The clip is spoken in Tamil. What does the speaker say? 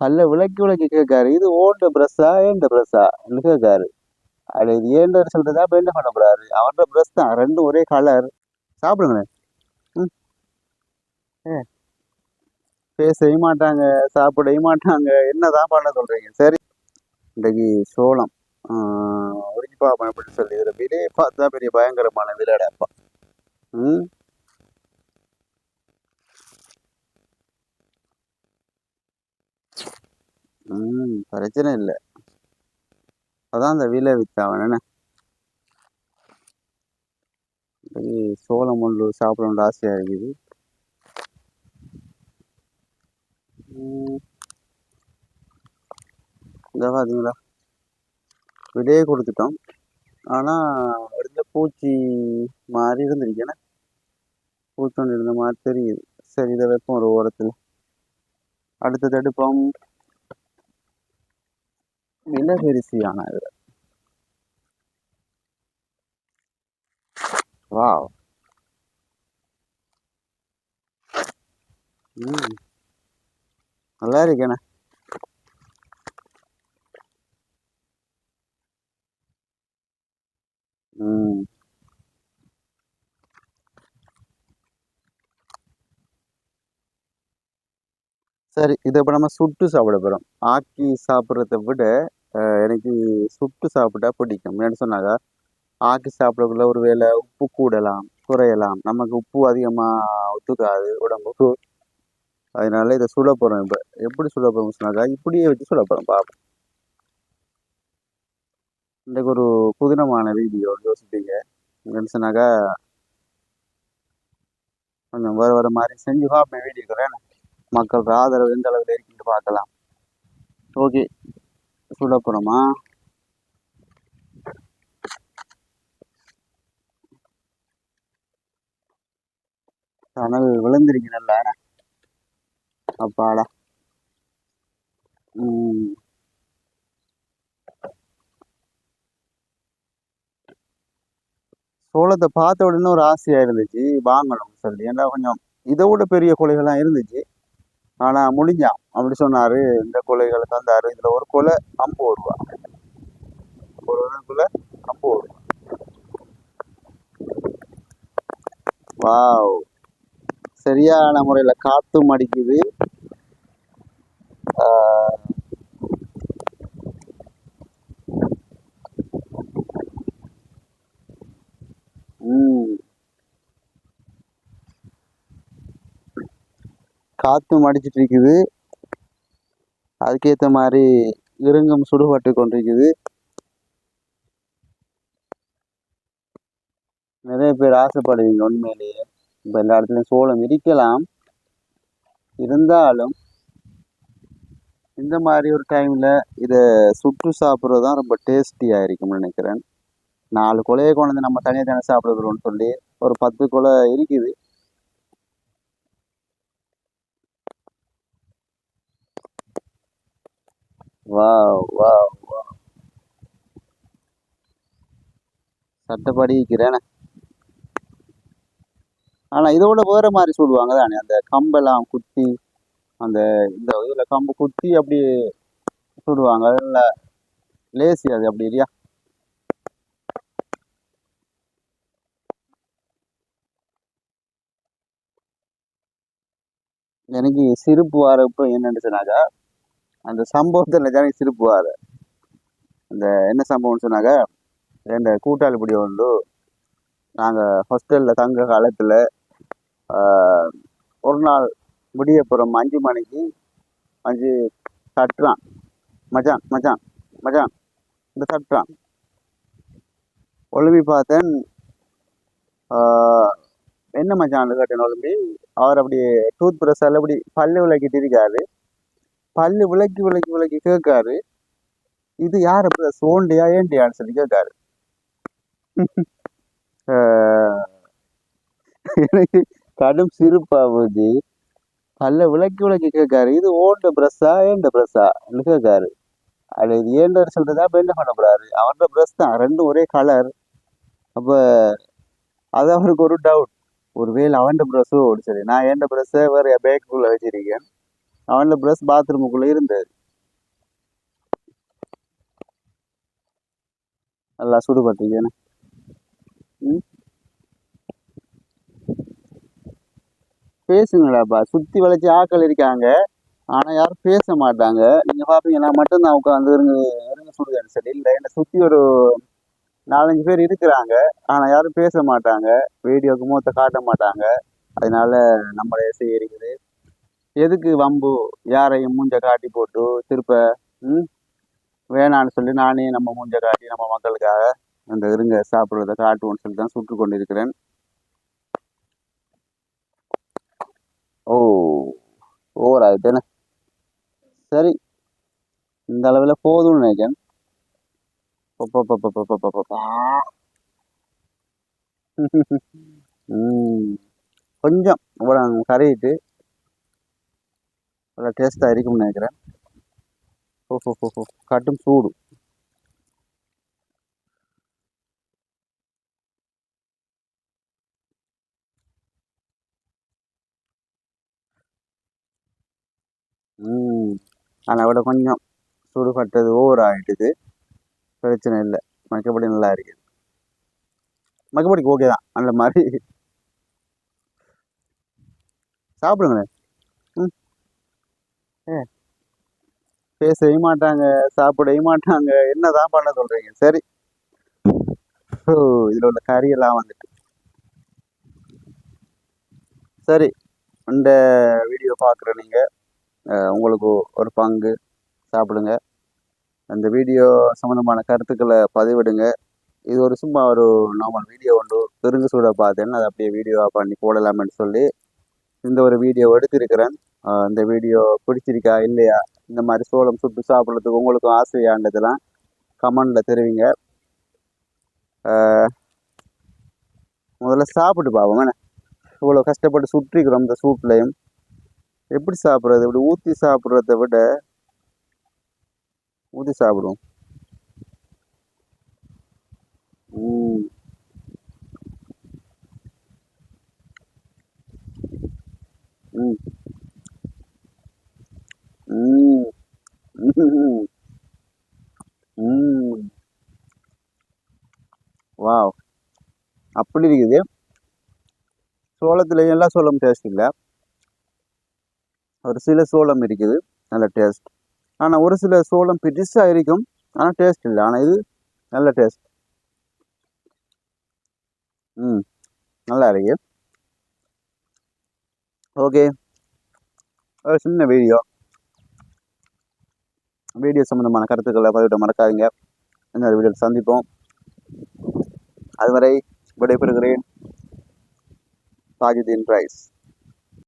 பல்ல விளக்கி விளக்கி கேட்காரு. இது ஓண்ட பிரஸ்ஸா ஏண்ட பிரஸ்ஸா? கேட்காரு. அது இது ஏண்ட சொல்றதா அப்ப என்ன பண்ண போறாரு. அவரோட பிரஸ் தான். ரெண்டும் ஒரே கலர் சாப்பிடுங்களேன் ம். ஏ. பேசவே மாட்டாங்க சாப்பிடவே மாட்டாங்க. என்னதான் பண்ண சொல்றீங்க? சரி. இன்றைக்கு சோளம். உறிஞ்சி பார்ப்பேன் அப்படின்னு சொல்லி இதில் விலையை பார்த்தா பெரிய பயங்கரமான விளையாடப்பா. ம் ம் பிரச்சனை இல்லை. அதான் அந்த விலை வித்தவன் என்ன? சோளம் ஒன்று சாப்பிடணும்னு ஆசையாக இருக்குது. ம், இந்த பார்த்தீங்களா விலையே கொடுத்துட்டோம். ஆனால் இடத்துல பூச்சி மாதிரி இருந்திருக்கேன்னா பூச்சொண்டு இருந்த மாதிரி தெரியுது. சரி இதை வைப்போம் ஒரு ஓரத்தில். அடுத்த தடுப்போம் நிலவரிசையான இது வாவ். ம். நல்லா இருக்கேண்ணே. ம். சரி இதை இப்போ நம்ம சுட்டு சாப்பிட போகிறோம் ஆக்கி சாப்பிட்றத விட எனக்கு சுட்டு சாப்பிட்டா பிடிக்கும். ஏன்னு சொன்னாக்கா ஆக்கி சாப்பிடக்குள்ள ஒரு வேளை உப்பு கூடலாம் குறையலாம். நமக்கு உப்பு அதிகமாக ஒத்துக்காது உடம்புக்கு. அதனால இதை சுட போகிறோம் இப்போ. எப்படி சுட போகிறோம் சொன்னாக்கா இப்படியே வச்சு சுட போகிறோம் பார்ப்போம் இன்றைக்கு ஒரு புதினமான வீடியோ யோசிப்பீங்க. என்னன்னு சொன்னாக்கா கொஞ்சம் வேறு வர மாதிரி செஞ்சு பார்ப்பேன் வீடியோக்கிறேன் மக்கள் ஆதரவு எந்த அளவில் இருக்குன்னு பார்க்கலாம். ஓகே. சுட போகிறோமா கனவு விழுந்துருக்கு நல்லா. அப்பாடா. ம். சோளத்தை பார்த்த உடனே ஒரு ஆசையாக இருந்துச்சு. வாங்கணும்னு சொல்லி. ஏன்னா கொஞ்சம் இதை விட பெரிய கொலைகள்லாம் இருந்துச்சு. ஆனால் முடிஞ்சான் அப்படி சொன்னார். இந்த கொலைகளை தந்தார் இதில் ஒரு கொலை ஐம்பது ரூபா ஒரு கொலை ஐம்பது ரூபா வாவ். சரியான முறையில் காற்றும் அடிக்குது ஆஹ், ம் காற்றும் அடிச்சிட்டு இருக்குது அதுக்கேற்ற மாதிரி இருங்கம் சுடுபட்டு கொண்டிருக்குது. நிறைய பேர் ஆசைப்படுவீங்க உண்மையிலேயே. இப்போ எல்லா இடத்துலையும் சோளம் இருக்கலாம் இருந்தாலும் இந்த மாதிரி ஒரு டைமில் இதை சுட்டு சாப்பிட்றது தான் ரொம்ப டேஸ்டியாக இருக்கும்னு நினைக்கிறேன். நாலு கொலையை கொண்டு நம்ம தனியாக தனியாக சாப்பிடுறோம்னு சொல்லி ஒரு பத்து கொலை இருக்குது. வாவ் வா வா சட்டப்படி இருக்கிறேன். ஆனால் இதோட வேற மாதிரி சொல்லுவாங்க தானே அந்த கம்பெல்லாம் குத்தி அந்த இந்த இதில் கம்பு குத்தி அப்படி சுடுவாங்க இல்லை லேசி அது அப்படி இல்லையா? எனக்கு சிரிப்பு வரப்போ என்னன்னு சொன்னாக்கா அந்த சம்பவத்தை எனக்கு சிரிப்புவார். அந்த என்ன சம்பவம்னு சொன்னாங்க? ரெண்டு கூட்டாளி பிடி வந்து நாங்கள் ஹாஸ்டலில் தங்க காலத்தில் ஒரு நாள் விடியப்புறம் அஞ்சு மணிக்கு அஞ்சு தட்டுறான் மச்சான் மச்சான் மச்சான் இந்த தட்டுறான் ஒழும்பி பார்த்தேன். என்ன மச்சான் கேட்டேன் ஒழும்பி? அவர் அப்படி டூத் ப்ரஷ் அப்படி பல்லு விளக்கிட்டு இருக்காரு. பல்லு விளக்கி விளக்கி விளக்கி கேட்காரு. இது யார்? அப்படி சோண்டியா ஏண்டியான்னு சொல்லி கேட்காரு. எனக்கு கடும் சிரிப்பா போச்சு. பல்ல விளக்கி விளக்கி கேட்காரு. இது ஓண்ட பிரஸ்ஸா ஏண்ட பிரஸ்ஸா கேட்காரு. அது இது ஏண்டர் சொல்றதா? அப்ப என்ன பண்ண போறாரு? அவரோட பிரஸ் தான். ரெண்டும் ஒரே கலர் அப்ப அது அவருக்கு ஒரு டவுட் ஒருவேளை அவன்ட பிரஸ்ஸோ சரி நான் ஏண்ட பிரஸ்ஸை வேற பேக்குள்ள வச்சிருக்கேன். அவன்ல ப்ரஷ் பாத்ரூமுக்குள்ள இருந்தது நல்லா சுடுபட்டிருக்கேன்னு ம்? பேசுங்களாப்பா சுத்தி வளைச்சி ஆக்கள் இருக்காங்க. ஆனா யாரும் பேச மாட்டாங்க. நீங்க பாப்பீங்கன்னா மட்டும்தான் உட்காந்து இருங்க இருங்க சுடுகாடு சரி இல்லை என்னை சுத்தி ஒரு நாலஞ்சு பேர் இருக்கிறாங்க. ஆனா யாரும் பேச மாட்டாங்க. வீடியோக்கு மூத்த காட்ட மாட்டாங்க. அதனால நம்மளே செய்ய இருக்குது எதுக்கு வம்பு? யாரையும் மூஞ்ச காட்டி போட்டு திருப்ப ம்? வேணான்னு சொல்லி நானே நம்ம மூஞ்ச காட்டி நம்ம மக்களுக்காக அந்த இருங்க சாப்பிட்றத காட்டுவோம்னு சொல்லி தான் சுட்டு கொண்டிருக்கிறேன். ஓ ஓவர் ஆகிட்டேன்னு சரி. இந்த அளவில் போதும்னு நினைக்கிறேன். கொஞ்சம் இவ்வளோ கறிட்டு நல்லா டேஸ்ட்டாக இருக்கும்னு நினைக்கிறேன். ஓ ஹோ ஹோ ஹோ கட்டும் சூடு. ம். ஆனால் விட கொஞ்சம் சூடுபட்டது ஓவர் ஆகிட்டுது பிரச்சனை இல்லை. மற்றபடி நல்லா இருக்குது மற்றபடிக்கு ஓகே தான். அந்த மாதிரி. சாப்பிடுங்களேன். பேசவே மாட்டாங்க சாப்பிடவே மாட்டாங்க என்னதான் பண்ண சொல்றீங்க? சரி. ஓ இதில் உள்ள கறியெல்லாம் வந்துட்டு. சரி இந்த வீடியோ பார்க்குற நீங்கள் உங்களுக்கு ஒரு பங்கு சாப்பிடுங்க. அந்த வீடியோ சம்மந்தமான கருத்துக்களை பதிவிடுங்க. இது ஒரு சும்மா ஒரு நார்மல் வீடியோ ஒன்று பெருங்கு சூட பார்த்தேன்னு அதை அப்படியே வீடியோவாக பண்ணி போடலாமேன்னு சொல்லி இந்த ஒரு வீடியோ எடுத்திருக்கிறேன். இந்த வீடியோ பிடிச்சிருக்கா இல்லையா? இந்த மாதிரி சோளம் சுட்டு சாப்பிட்றதுக்கு உங்களுக்கும் ஆசையாண்டதெல்லாம் கமெண்டில் தெரிவிங்க. முதல்ல சாப்பிட்டு பார்ப்போம் என்ன? இவ்வளோ கஷ்டப்பட்டு சுற்றிக்கிறோம் இந்த சூட்லையும். எப்படி சாப்பிட்றது? இப்படி ஊற்றி சாப்பிட்றத விட ஊற்றி சாப்பிடுவோம். ம் ம் ம் ம் வாவ் அப்படி இருக்குது சோளத்துல எல்லா சோளம் டேஸ்ட் இல்லை. ஒரு சில சோளம் இருக்குது நல்ல டேஸ்ட் ஆனால் ஒரு சில சோளம் பெருசாக இருக்கும் ஆனால் டேஸ்ட் இல்லை. ஆனால் இது நல்ல டேஸ்ட் ம் நல்லா இருக்கு. ஓகே. ஒரு சின்ன வீடியோ வீடியோ சம்மந்தமான கருத்துக்களை பதிவிட்ட மறக்காதீங்க. இன்னொரு வீடியோவில் சந்திப்போம். அதுவரை விடைபெறுகிறேன். தாஜுதீன் ரைஸ்.